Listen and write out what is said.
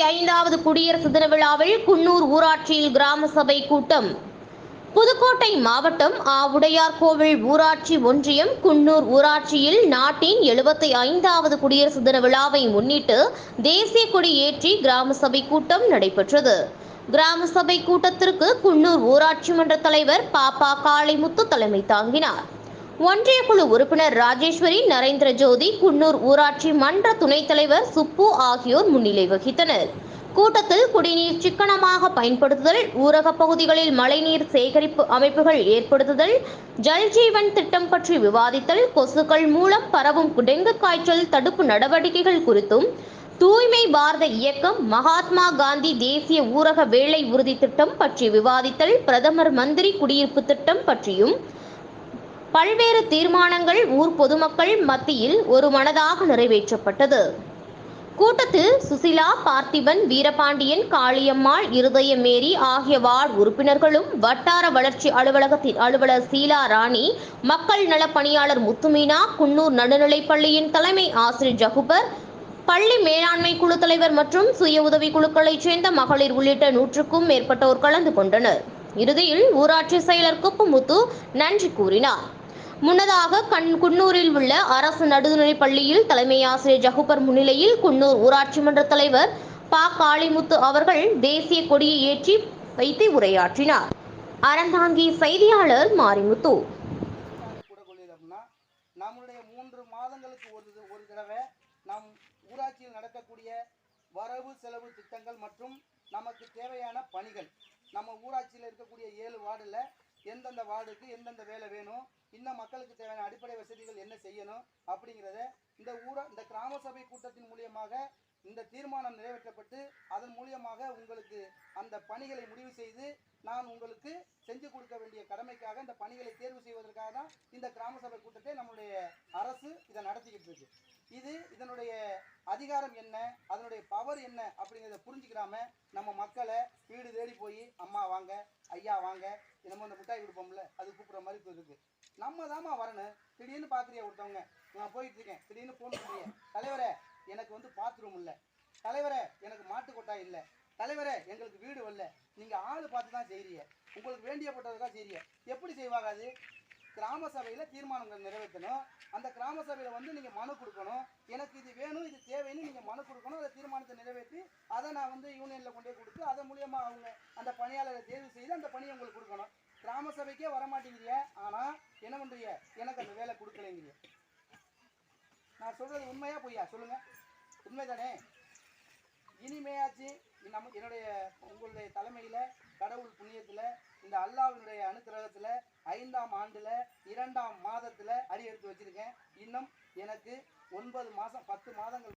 ஐந்தாவது குடியரசு தின விழாவில் குன்னூர் ஊராட்சியில் கிராம சபை கூட்டம். புதுக்கோட்டை மாவட்டம் ஆவுடையார் கோவில் ஊராட்சி ஒன்றியம் குன்னூர் ஊராட்சியில் நாட்டின் எழுபத்தி ஐந்தாவது குடியரசு தின விழாவை முன்னிட்டு தேசிய கொடி ஏற்றி கிராம சபை கூட்டம் நடைபெற்றது. கிராம சபை கூட்டத்திற்கு குன்னூர் ஊராட்சி மன்ற தலைவர் பாப்பா காளிமுத்து தலைமை தாங்கினார். ஒன்றிய குழு உறுப்பினர் ராஜேஸ்வரி நரேந்திர ஜோதி குன்னூர் ஊராட்சி மன்ற துணைத் தலைவர் சுப்பு ஆகியோர் முன்னிலை வகித்தனர். கூட்டத்தில் குடிநீர் சிக்கனமாக பயன்படுத்துதல் ஊரகப் பகுதிகளில் மழைநீர் சேகரிப்பு அமைப்புகள் ஏற்படுத்துதல் ஜல்ஜீவன் திட்டம் பற்றி விவாதித்தல் கொசுக்கள் மூலம் பரவும் டெங்கு காய்ச்சல் தடுப்பு நடவடிக்கைகள் குறித்தும் தூய்மை பாரத இயக்கம் மகாத்மா காந்தி தேசிய ஊரக வேலை உறுதி திட்டம் பற்றி விவாதித்தல் பிரதமர் மந்திரி குடியிருப்பு திட்டம் பற்றியும் பல்வேறு தீர்மானங்கள் ஊர் பொதுமக்கள் மத்தியில் ஒரு மனதாக நிறைவேற்றப்பட்டது. கூட்டத்தில் சுசிலா பார்த்திபன் வீரபாண்டியன் காளியம்மாள் இருதயமேரி ஆகிய வார்டு உறுப்பினர்களும் வட்டார வளர்ச்சி அலுவலகத்தின் அலுவலர் சீலா ராணி மக்கள் நலப்பணியாளர் முத்துமீனா குன்னூர் நடுநிலைப் பள்ளியின் தலைமை ஆசிரியர் ஜகுபர் பள்ளி மேலாண்மை குழு தலைவர் மற்றும் சுய உதவி குழுக்களைச் சேர்ந்த மகளிர் உள்ளிட்ட நூற்றுக்கும் மேற்பட்டோர் கலந்து கொண்டனர். இறுதியில் ஊராட்சி செயலர் குப்புமுத்து நன்றி கூறினார். முன்னதாக கண் குன்னூரில் உள்ள அரசு நடுநிலைப் பள்ளியில் தலைமை ஆசிரியர் ஜகுபர் முன்னிலையில் குன்னூர் ஊராட்சி மன்ற தலைவர் பா. காளிமுத்து அவர்கள் தேசிய கொடியை ஏற்றி வைத்து உரையாற்றினார். அறந்தாங்கி செய்தியாளர் மாரிமுத்து. நம்முடைய நம்மளுடைய மூன்று மாதங்களுக்கு ஒரு ஒரு தடவை நம் ஊராட்சியில் நடக்கக்கூடிய வரவு செலவு திட்டங்கள் மற்றும் நமக்கு தேவையான பணிகள். நம்ம ஊராட்சியில் இருக்கக்கூடிய ஏழு வார்டில் எந்தெந்த வார்டுக்கு எந்தெந்த வேலை வேணும் இன்னும் மக்களுக்கு தேவையான அடிப்படை வசதிகள் என்ன செய்யணும் அப்படிங்கிறத இந்த ஊரா இந்த கிராம சபை கூட்டத்தின் மூலியமாக இந்த தீர்மானம் நிறைவேற்றப்பட்டு அதன் மூலியமாக உங்களுக்கு அந்த பணிகளை முடிவு செய்து நான் உங்களுக்கு செஞ்சு கொடுக்க வேண்டிய கடமைக்காக இந்த பணிகளை தேர்வு செய்வதற்காக தான் இந்த கிராம சபை கூட்டத்தை நம்முடைய அரசு இதை நடத்திக்கிட்டு இருக்கு. இது இதனுடைய அதிகாரம் என்ன அதனுடைய பவர் என்ன அப்படிங்கிறத புரிஞ்சுக்கிறாம நம்ம மக்களை வீடு தேடி போய் அம்மா வாங்க ஐயா வாங்க நம்ம இந்த மிட்டாய் கொடுப்போம்ல அது கூப்பிட்ற மாதிரி இப்போ இருக்கு. நம்ம தாம்மா வரணும். திடீர்னு பார்க்குறியா ஒருத்தவங்க? நான் போயிட்டு இருக்கேன். திடீர்னு ஃபோன் பண்ணுறிய தலைவரே எனக்கு வந்து பாத்ரூம் இல்லை. தலைவரே எனக்கு மாட்டு கொட்டாய் இல்லை. தலைவரே எங்களுக்கு வீடு வரல. நீங்கள் ஆள் பார்த்து தான் செய்கிறீங்க உங்களுக்கு வேண்டியப்பட்டது தான் செய்கிறீங்க எப்படி செய்வாங்க அது கிராம சபையில் தீர்மானங்கள் நிறைவேற்றணும். அந்த கிராம சபையில் வந்து நீங்கள் மனு கொடுக்கணும். எனக்கு இது வேணும். நீங்கள் மனு கொடுக்கணும் அதை தீர்மானத்தை நிறைவேற்றி அதை நான் வந்து யூனியன்ல கொண்டு போய் கொடுத்து அதன் மூலியமாக அவங்க அந்த பணியாளரை தேர்வு செய்து அந்த பணியை உங்களுக்கு கொடுக்கணும். கிராம சபைக்கே வர மாட்டேங்கிறீங்க ஆனா என்ன பண்ணுறிய எனக்கு அந்த வேலை கொடுக்கலைங்கிறிய. நான் சொல்றது உண்மையா பொய்யா? சொல்லுங்க. உண்மைதானே? இனிமையாச்சு நம்ம என்னுடைய உங்களுடைய தலைமையில கடவுள் புண்ணியத்துல இந்த அல்லாவினுடைய அனுக்கிரகத்தில் ஐந்தாம் ஆண்டுல இரண்டாம் மாதத்துல அடி எடுத்து வச்சிருக்கேன். இன்னும் எனக்கு ஒன்பது மாதம் பத்து மாதங்கள்